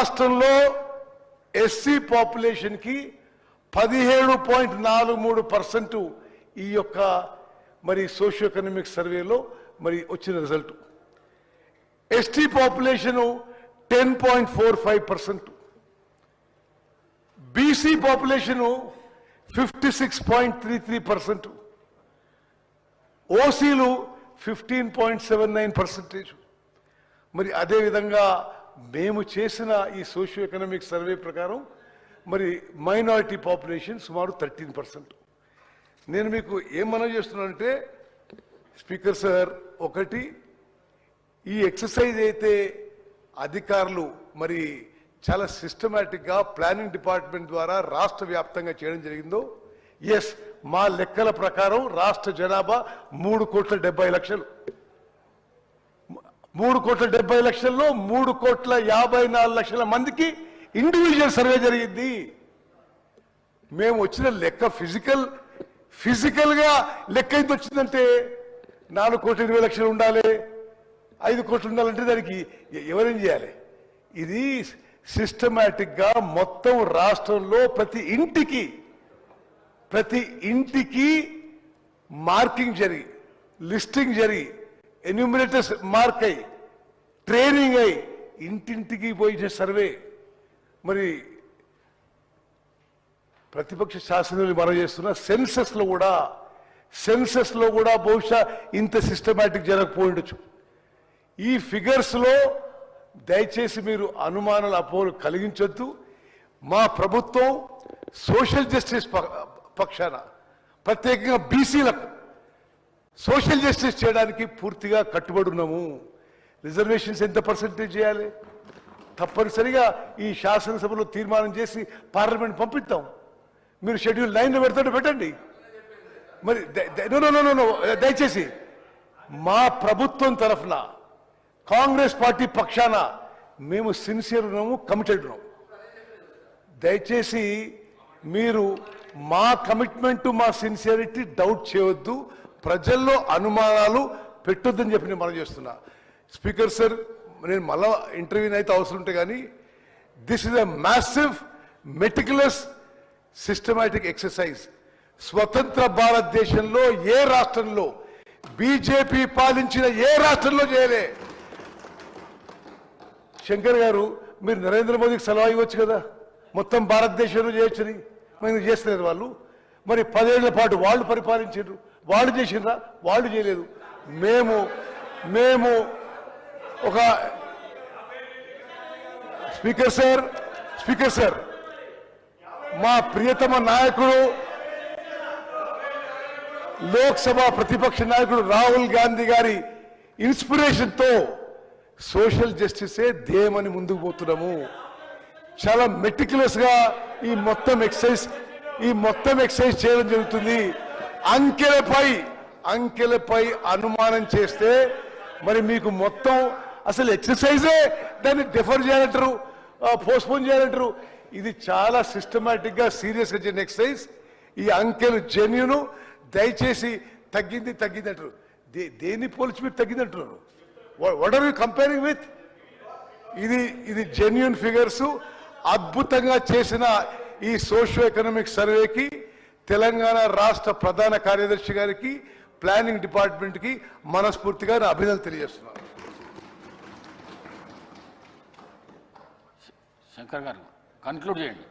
రాష్ట్రంలో ఎస్సీ పాపులేషన్కి పదిహేడు పాయింట్ నాలుగు మూడు పర్సెంట్ ఈ యొక్క మరి సోషియో ఎకనామిక్ సర్వేలో మరి వచ్చిన result. ST population ten point four five percent. BC population fifty six point three three percent. ఓసీలు fifteen point seven nine percentage. మరి అదేవిధంగా మేము చేసిన ఈ సోషియో ఎకనామిక్ సర్వే ప్రకారం మరి మైనారిటీ పాపులేషన్ సుమారు థర్టీన్ పర్సెంట్. నేను మీకు ఏం మనం చేస్తున్నానంటే స్పీకర్ సార్ ఒకటి ఈ ఎక్సర్సైజ్ అయితే అధికారులు మరి చాలా సిస్టమేటిక్గా ప్లానింగ్ డిపార్ట్మెంట్ ద్వారా రాష్ట్ర వ్యాప్తంగా చేయడం జరిగిందో ఎస్ మా లెక్కల ప్రకారం రాష్ట్ర జనాభా మూడు కోట్ల డెబ్బై లక్షలు. మూడు కోట్ల డెబ్బై లక్షల్లో మూడు కోట్ల యాభై నాలుగు లక్షల మందికి ఇండివిజువల్ సర్వే జరిగింది. మేము వచ్చిన లెక్క ఫిజికల్ ఫిజికల్గా లెక్క ఎంత వచ్చిందంటే నాలుగు కోట్ల ఇరవై లక్షలు ఉండాలి ఐదు కోట్లు ఉండాలంటే దానికి ఎవరేం చేయాలి? ఇది సిస్టమేటిక్గా మొత్తం రాష్ట్రంలో ప్రతి ఇంటికి ప్రతి ఇంటికి మార్కింగ్ జరిగి లిస్టింగ్ జరిగి ఎన్యూమినేటర్స్ మార్క్ అయ్యి ట్రైనింగ్ అయ్యి ఇంటింటికి పోయే సర్వే. మరి ప్రతిపక్ష శాసనం మనం చేస్తున్న సెన్సస్లో కూడా సెన్సస్లో కూడా బహుశా ఇంత సిస్టమేటిక్ జరగకపోయిండొచ్చు ఈ ఫిగర్స్లో దయచేసి మీరు అనుమానాలు అపోలు కలిగించొద్దు. మా ప్రభుత్వం సోషల్ జస్టిస్ ప- పక్షాన ప్రత్యేకంగా బీసీలకు సోషల్ జస్టిస్ చేయడానికి పూర్తిగా కట్టుబడి ఉన్నాము. రిజర్వేషన్స్ ఎంత పర్సెంటేజ్ చేయాలి? తప్పనిసరిగా ఈ శాసనసభలో తీర్మానం చేసి పార్లమెంట్ పంపిస్తాం. మీరు షెడ్యూల్ నైన్లో పెడతాడు పెట్టండి. మరి దయచేసి మా ప్రభుత్వం తరఫున కాంగ్రెస్ పార్టీ పక్షాన మేము సిన్సియర్ ఉన్నాము కమిటెడ్ ఉన్నాము. దయచేసి మీరు మా కమిట్మెంట్ మా సిన్సియరిటీ డౌట్ చేయవద్దు. ప్రజల్లో అనుమానాలు పెట్టొద్దని చెప్పి నేను మనం చేస్తున్నా. స్పీకర్ సార్ నేను మళ్ళా ఇంటర్వ్యూని అయితే అవసరం ఉంటే కానీ this is a massive meticulous systematic exercise స్వతంత్ర భారతదేశంలో ఏ రాష్ట్రంలో బీజేపీ పాలించిన ఏ రాష్ట్రంలో చేయలే? శంకర్ గారు మీరు నరేంద్ర మోదీకి సలహా ఇవ్వచ్చు కదా? మొత్తం భారతదేశంలో చేయొచ్చని. మరి చేస్తలేరు వాళ్ళు. మరి పదేళ్ళ పాటు వాళ్ళు పరిపాలించారు. వాళ్ళు చేసిండ్రా? వాళ్ళు చేయలేదు. మేము మేము ఒక స్పీకర్ సార్ స్పీకర్ సార్ మా ప్రియతమ నాయకుడు లోక్సభ ప్రతిపక్ష నాయకుడు రాహుల్ గాంధీ గారి ఇన్స్పిరేషన్తో సోషల్ జస్టిసే ధ్యేయమని ముందుకు పోతున్నాము. చాలా మెటిక్యులస్గా ఈ మొత్తం ఎక్సైజ్ ఈ మొత్తం ఎక్సైజ్ చేయడం జరుగుతుంది. అంకెలపై అంకెలపై అనుమానం చేస్తే మరి మీకు మొత్తం అసలు ఎక్సర్సైజే దాన్ని డిఫర్ చేయాలంటారు పోస్ట్పోన్ చేయాలంటారు. ఇది చాలా సిస్టమేటిక్గా సీరియస్ ఎక్సర్సైజ్. ఈ అంకెలు జెన్యును దయచేసి తగ్గింది తగ్గింది అంటారు. దే- దేన్ని పోల్చి మీరు తగ్గింది అంటున్నారు? What are you comparing with ఇది ఇది జెన్యున్ ఫిగర్స్. అద్భుతంగా చేసిన ఈ సోషియో ఎకనామిక్ సర్వేకి తెలంగాణ రాష్ట్ర ప్రధాన కార్యదర్శి గారికి ప్లానింగ్ డిపార్ట్మెంట్కి మనస్ఫూర్తిగా నా అభినందనలు తెలియజేస్తున్నాను. శంకర్ గారు కన్క్లూడ్ చేయండి.